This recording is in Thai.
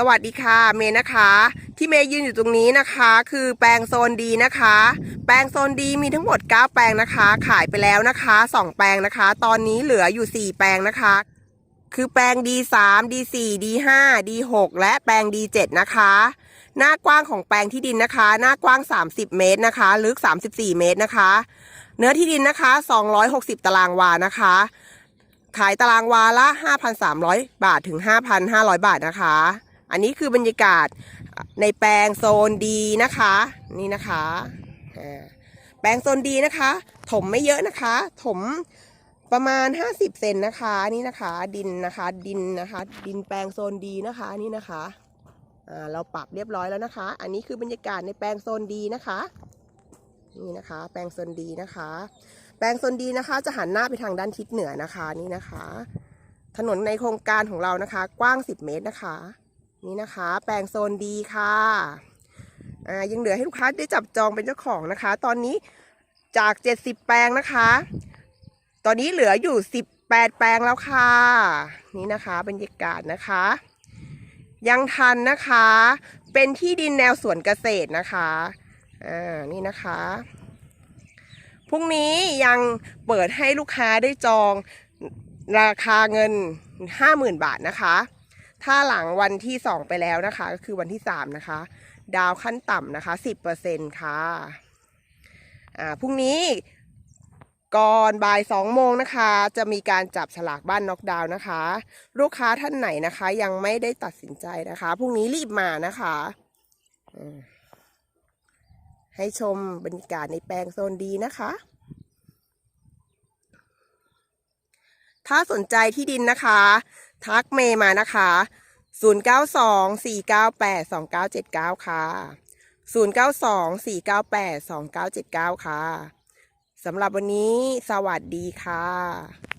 สวัสดีค่ะเมย์นะคะ ที่เมย์ยืนอยู่ตรงนี้นะคะ คือแปลงโซนดีนะคะ แปลงโซนดีมีทั้งหมด 9 แปลงนะคะ ขายไปแล้วนะคะ 2 แปลงนะคะ ตอนนี้เหลืออยู่ 4 แปลงนะคะ คือแปลง D3 D4 D5 D6 และแปลง D7 นะคะ หน้ากว้างของแปลงที่ดินนะคะ หน้ากว้าง 30 เมตรนะคะ ลึก 34 เมตรนะคะ เนื้อที่ดินนะคะ 260 ตารางวานะคะ ขายตารางวาละ 5,300 บาทถึง 5,500 บาทนะคะ อันนี้คือบรรยากาศในแปลงโซนดีนะคะ นี่นะคะแปลงโซนดีนะคะ ถมไม่เยอะนะคะ ถมประมาณ 50 เซนนะคะ นี่นะคะ ดินนะคะ ดินนะคะ ดินแปลงโซนดีนะคะนี่นะคะเราปรับเรียบร้อยแล้วนะคะ อันนี้คือบรรยากาศในแปลงโซนดีนะคะ นี่นะคะ แปลงโซนดีนะคะ แปลงโซนดีนะคะ จะหันหน้าไปทางด้านทิศเหนือนะคะ นี่นะคะ ถนนในโครงการของเรานะคะ กว้าง 10 เมตรนะคะ นี่นะคะ แปลงโซนดีค่ะอ่ายังเหลือให้ลูกค้าได้จับจองเป็นเจ้าของนะคะ ตอนนี้จาก 70 แปลงนะคะ ตอนนี้เหลืออยู่ 18 แปลงแล้วค่ะ นี่นะคะบรรยากาศนะคะ ยังทันนะคะ เป็นที่ดินแนวสวนเกษตรนะคะอ่านี่นะคะพรุ่งนี้ยังเปิดให้ลูกค้าได้จองราคาเงิน 50,000 บาทนะคะ ถ้าหลังวันที่ 2 ไปแล้วนะคะ ก็คือวันที่ 3 นะคะ ดาวขั้นต่ำนะคะ 10%ค่ะอ่าพรุ่งนี้ก่อนบ่าย2โมงนะคะ จะมีการจับฉลากบ้านน็อกดาวน์นะคะ ลูกค้าท่านไหนนะคะ ยังไม่ได้ตัดสินใจนะคะพรุ่งนี้รีบมานะคะให้ชมบรรยากาศในแปลงโซนดีนะคะ ถ้าสนใจที่ดินนะคะ ทักเมย์มานะคะ 0924982979 ค่ะ 0924982979 ค่ะสำหรับวันนี้สวัสดีค่ะ